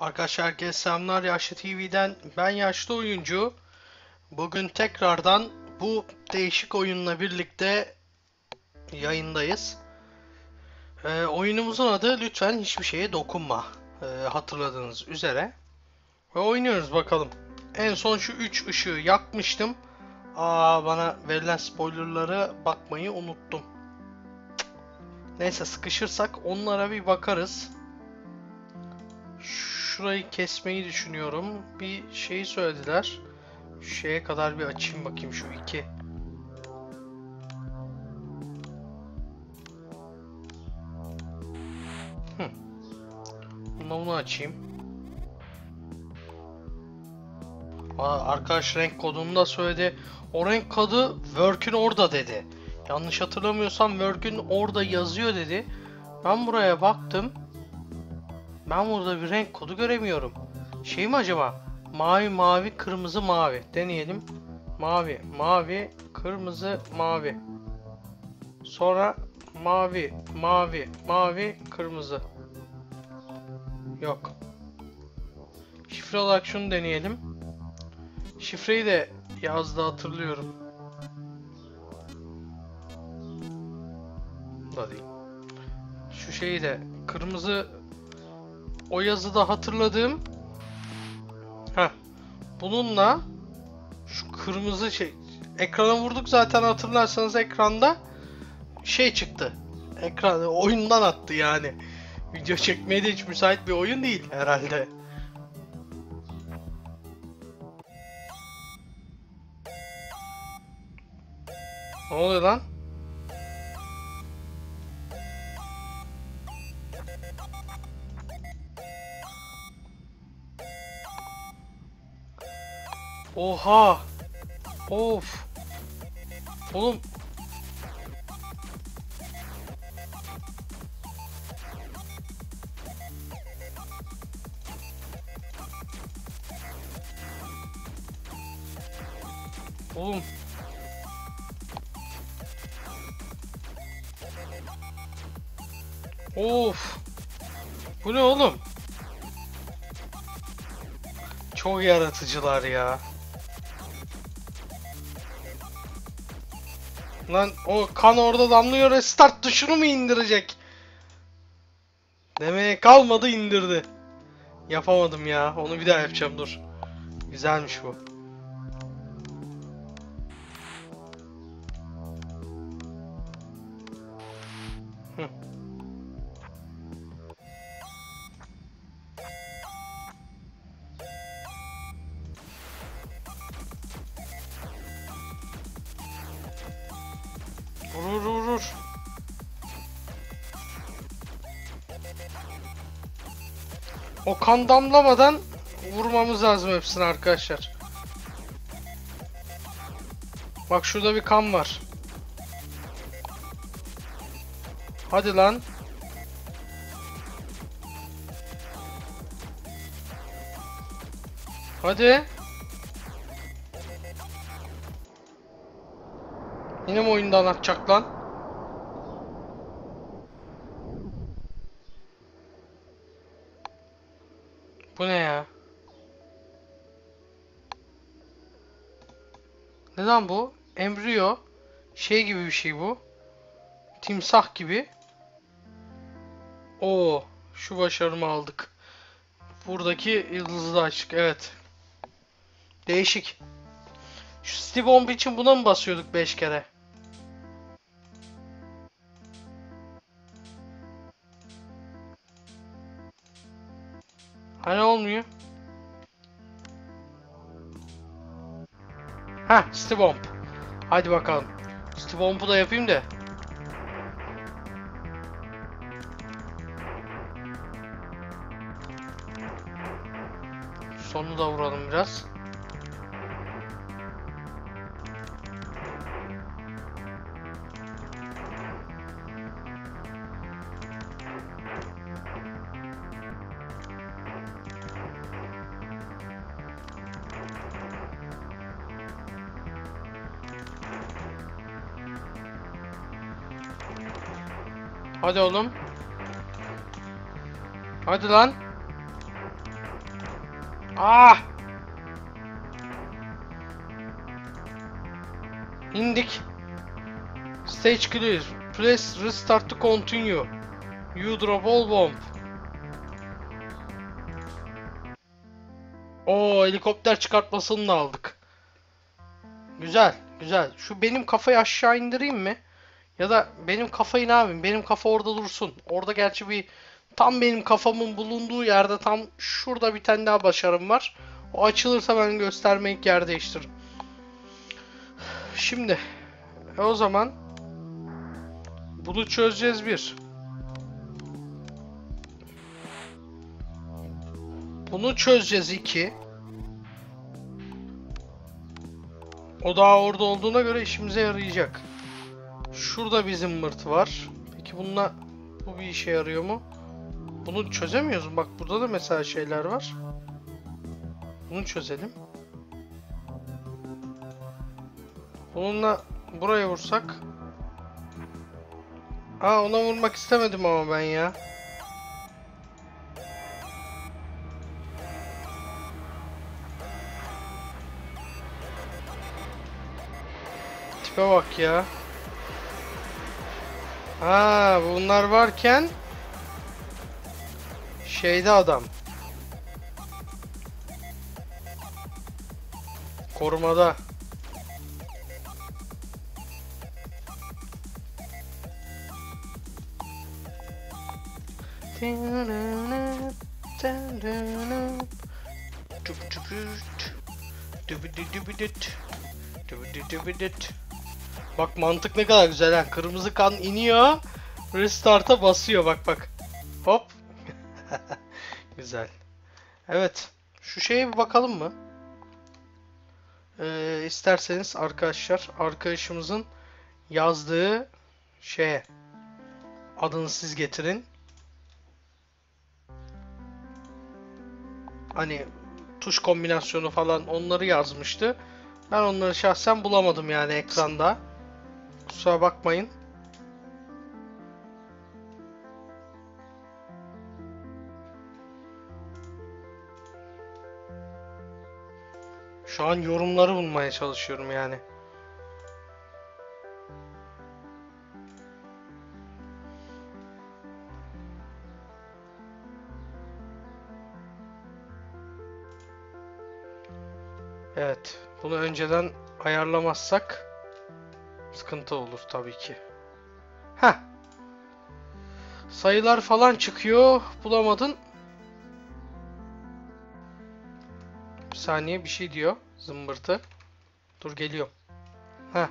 Arkadaşlar herkese selamlar Yaşlı TV'den. Ben Yaşlı Oyuncu. Bugün tekrardan bu değişik oyunla birlikte yayındayız. Ee, oyunumuzun adı Lütfen Hiçbir Şeye Dokunma. Ee, hatırladığınız üzere. Ve oynuyoruz bakalım. En son şu 3 ışığı yakmıştım. Aa bana verilen spoilerlara bakmayı unuttum. Neyse sıkışırsak onlara bir bakarız. Şurayı kesmeyi düşünüyorum. Bir şeyi söylediler. Şeye kadar bir açayım bakayım şu iki. Hı. Bunu açayım. Aa, arkadaş renk kodunu da söyledi. O renk kodu work'ün orada dedi. Yanlış hatırlamıyorsam work'ün orada yazıyor dedi. Ben buraya baktım. Ben burada bir renk kodu göremiyorum. Şey mi acaba? Mavi mavi kırmızı mavi. Deneyelim. Mavi mavi kırmızı mavi. Sonra mavi mavi mavi kırmızı. Yok. Şifre olarak şunu deneyelim. Şifreyi de yazdı hatırlıyorum. Da değil. Şu şeyi de kırmızı o yazıda hatırladığım ha bununla şu kırmızı şey ekrana vurduk zaten hatırlarsanız ekranda şey çıktı. Ekran oyundan attı yani. Video çekmeye de hiç müsait bir oyun değil herhalde. Ne oluyor lan? Oha! Of! Oğlum Oğlum Of! Bu ne oğlum? Çok yaratıcılar ya. Lan o kan orada damlıyor restart tuşunu mu indirecek? Demeye kalmadı indirdi. Yapamadım ya. Onu bir daha yapacağım dur. Güzelmiş bu. Kan damlamadan vurmamız lazım hepsini arkadaşlar. Bak şurada bir kan var. Hadi lan. Hadi. Yine mi oyundan atacak lan? Neden bu? Embriyo. Şey gibi bir şey bu. Timsah gibi. Oo, şu başarımı aldık. Buradaki yıldızı da açtık. Evet. Değişik. Şu Steve Bomb için buna mı basıyorduk 5 kere? Hani olmuyor? Ha, Bomb. Hadi bakalım. Bomb'u da yapayım da. Sonunu da vuralım biraz. Hadi oğlum. Hadi lan. Ah! İndik. Stage clear. Press restart to continue. You drop all bomb. Oo helikopter çıkartmasını da aldık. Güzel, güzel. Şu benim kafayı aşağı indireyim mi? Ya da benim kafayı ne yapayım? Benim kafa orada dursun. Orada gerçi bir tam benim kafamın bulunduğu yerde tam şurada bir tane daha başarım var. O açılırsa ben göstermek yer değiştiririm. Şimdi e o zaman bunu çözeceğiz bir. Bunu çözeceğiz iki. O daha orada olduğuna göre işimize yarayacak. Şurada bizim mırt var. Peki bununla bu bir işe yarıyor mu? Bunu çözemiyoruz. Bak burada da mesela şeyler var. Bunu çözelim. Bununla buraya vursak. Aa ona vurmak istemedim ama ben ya. Tipe bak ya. Ha bunlar varken şeyde adam. Korumada. Bak mantık ne kadar güzel ha. Kırmızı kan iniyor. Restart'a basıyor bak bak. Hop. güzel. Evet. Şu şeye bir bakalım mı? Ee, isterseniz arkadaşlar arkadaşımızın yazdığı şeye adını siz getirin. Hani tuş kombinasyonu falan onları yazmıştı. Ben onları şahsen bulamadım yani ekranda. Kusura bakmayın. Şu an yorumları bulmaya çalışıyorum yani. Evet. Bunu önceden ayarlamazsak sıkıntı olur tabii ki. Heh. Sayılar falan çıkıyor. Bulamadın. Bir saniye bir şey diyor. Zımbırtı. Dur geliyor. Heh.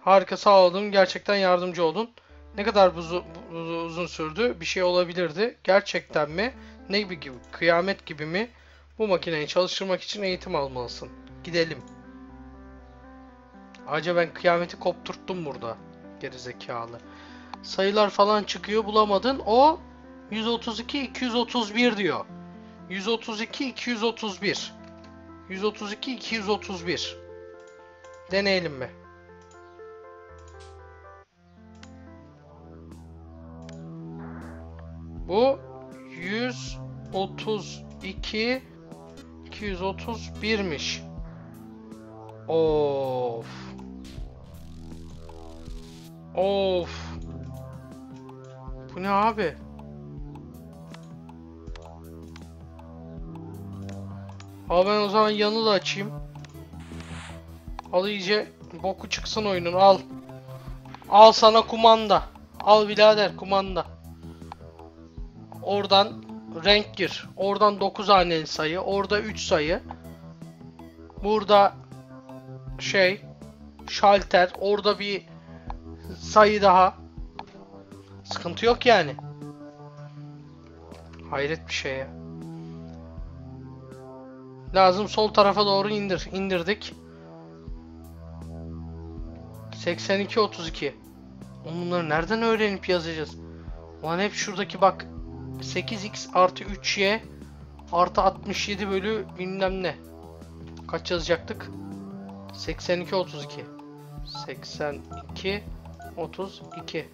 Harika sağ olun. Gerçekten yardımcı oldun. Ne kadar buzu- bu- uzun sürdü? Bir şey olabilirdi. Gerçekten mi? Ne gibi? Kıyamet gibi mi? Bu makineyi çalıştırmak için eğitim almalısın. Gidelim. Acaba ben kıyameti kopturttum burada. Gerizekalı. Sayılar falan çıkıyor bulamadın. O 132 231 diyor. 132 231. 132 231. Deneyelim mi? Bu 132 231'miş. Of. Of. Bu ne abi? Abi ben o zaman yanı da açayım. Al iyice boku çıksın oyunun al. Al sana kumanda. Al birader kumanda. Oradan renk gir. Oradan 9 haneli sayı. Orada 3 sayı. Burada şey şalter. Orada bir sayı daha. Sıkıntı yok yani. Hayret bir şey ya. Lazım sol tarafa doğru indir. İndirdik. 82 32. Oğlum Bunları nereden öğrenip yazacağız? Ulan hep şuradaki bak 8x artı 3y artı 67 bölü bilmem ne. Kaç yazacaktık? 82 32. 82 32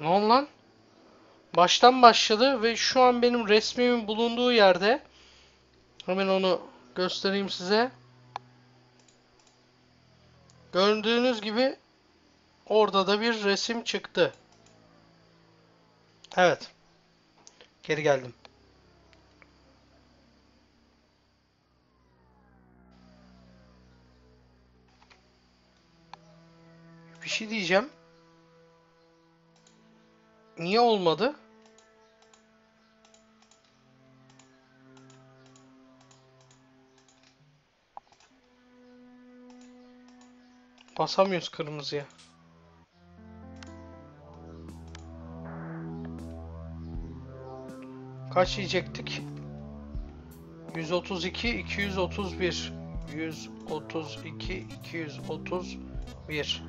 Ne oldu lan? Baştan başladı ve şu an benim resmimin bulunduğu yerde hemen onu göstereyim size. Gördüğünüz gibi orada da bir resim çıktı. Evet. Geri geldim. Bir şey diyeceğim. Niye olmadı? Basamıyoruz kırmızıya. Kaç yiyecektik? 132, 231. 132, 231.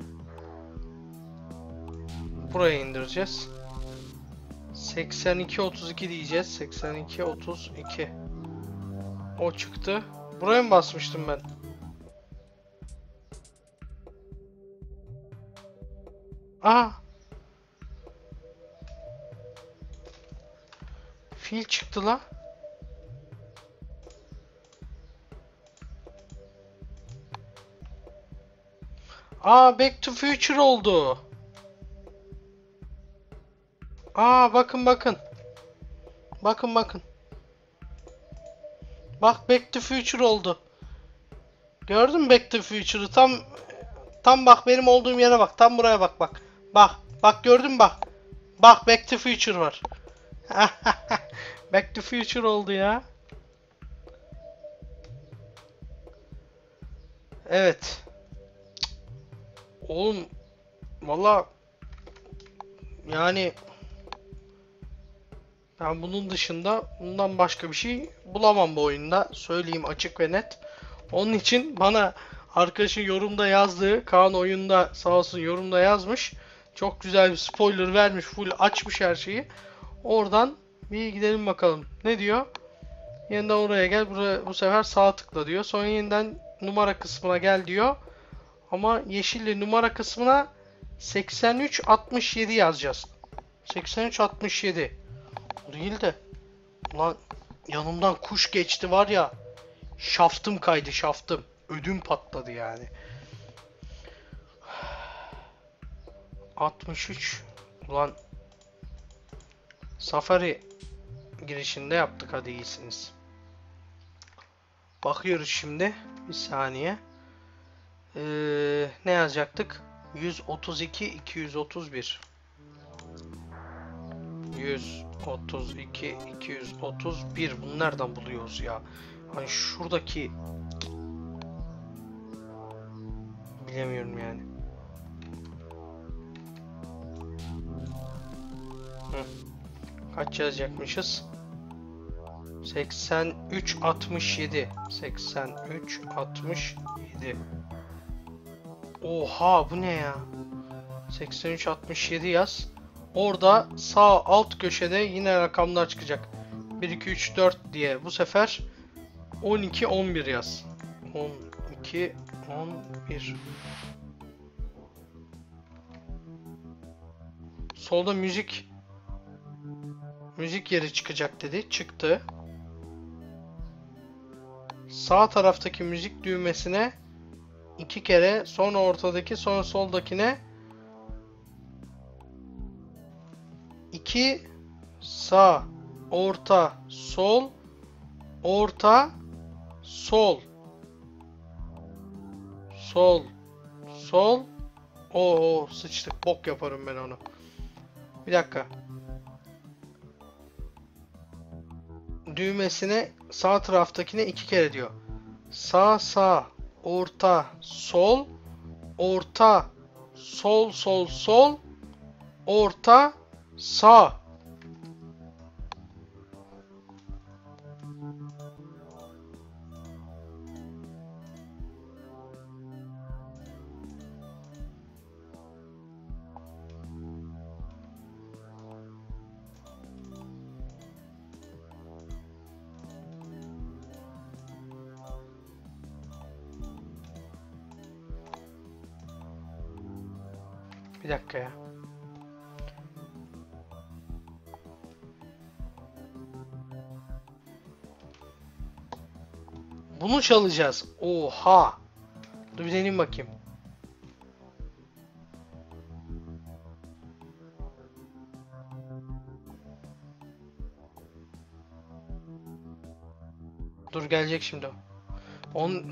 Buraya indireceğiz. 82, 32 diyeceğiz. 82, 32. O çıktı. Buraya mı basmıştım ben? Aa! Fil çıktı la. Aa Back to Future oldu. Aa bakın bakın. Bakın bakın. Bak Back to Future oldu. Gördün mü Back to Future'ı? Tam tam bak benim olduğum yere bak. Tam buraya bak bak. Bak. Bak gördün mü bak. Bak Back to Future var. Back to Future oldu ya. Evet. Oğlum valla yani ben bunun dışında bundan başka bir şey bulamam bu oyunda. Söyleyeyim açık ve net. Onun için bana arkadaşın yorumda yazdığı Kaan oyunda sağ olsun yorumda yazmış. Çok güzel bir spoiler vermiş. Full açmış her şeyi. Oradan bir gidelim bakalım. Ne diyor? Yeniden oraya gel. Buraya, bu sefer sağ tıkla diyor. Sonra yeniden numara kısmına gel diyor. Ama yeşilli numara kısmına 8367 yazacağız. 8367. O değil de. Ulan yanımdan kuş geçti var ya. Şaftım kaydı şaftım. Ödüm patladı yani. 63. Ulan Safari girişinde yaptık hadi iyisiniz. Bakıyoruz şimdi. Bir saniye. Ee, ne yazacaktık? 132 231 132 231 bunu nereden buluyoruz ya? Hani şuradaki bilemiyorum yani. Hı. Kaç yazacakmışız? 83 67 83 67 Oha bu ne ya? 83 67 yaz. Orada sağ alt köşede yine rakamlar çıkacak. 1 2 3 4 diye. Bu sefer 12 11 yaz. 12 11 Solda müzik müzik yeri çıkacak dedi. Çıktı. Sağ taraftaki müzik düğmesine iki kere sonra ortadaki sonra soldakine 2 sağ orta sol orta sol. Sol sol. O sıçtık. Bok yaparım ben onu. Bir dakika düğmesine sağ taraftakine iki kere diyor. Sağ sağ orta sol orta sol sol sol orta sağ Bir dakika ya. Bunu çalacağız. Oha. Dur bir deneyim bakayım. Dur gelecek şimdi. On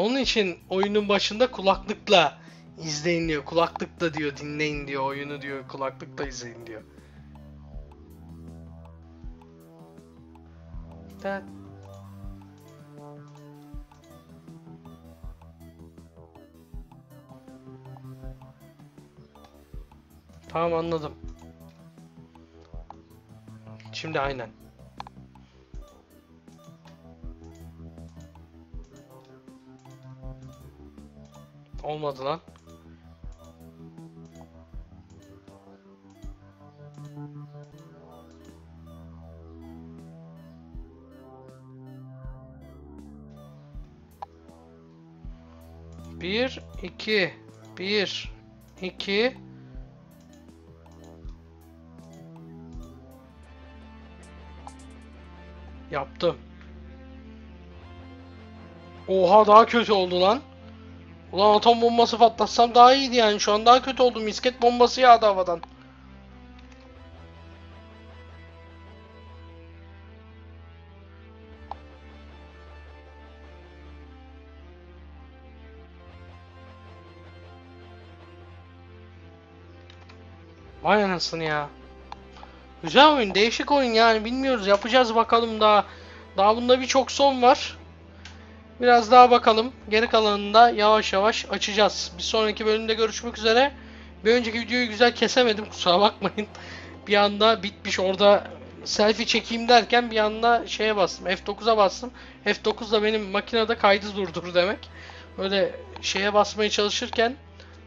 Onun için oyunun başında kulaklıkla izleyin diyor. Kulaklıkla diyor dinleyin diyor. Oyunu diyor. Kulaklıkla izleyin diyor. Da- Tamam anladım. Şimdi aynen. Olmadı lan. Bir, iki, bir, iki. Yaptım. Oha daha kötü oldu lan. Ulan atom bombası patlatsam daha iyiydi yani. Şu an daha kötü oldu. Misket bombası yağdı havadan. Vay anasını ya. Güzel oyun, değişik oyun yani bilmiyoruz. Yapacağız bakalım daha. Daha bunda birçok son var. Biraz daha bakalım. Geri kalanını da yavaş yavaş açacağız. Bir sonraki bölümde görüşmek üzere. Bir önceki videoyu güzel kesemedim kusura bakmayın. Bir anda bitmiş orada selfie çekeyim derken bir anda şeye bastım. F9'a bastım. F9 da benim makinede kaydı durdur demek. Öyle şeye basmaya çalışırken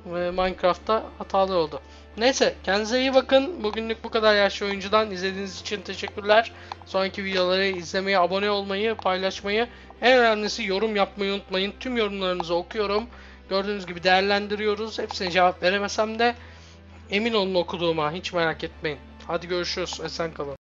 e, Minecraft'ta hatalı oldu. Neyse kendinize iyi bakın. Bugünlük bu kadar yaşlı oyuncudan izlediğiniz için teşekkürler. Sonraki videoları izlemeyi, abone olmayı, paylaşmayı, en önemlisi yorum yapmayı unutmayın. Tüm yorumlarınızı okuyorum. Gördüğünüz gibi değerlendiriyoruz. Hepsine cevap veremesem de emin olun okuduğuma. Hiç merak etmeyin. Hadi görüşürüz. Esen kalın.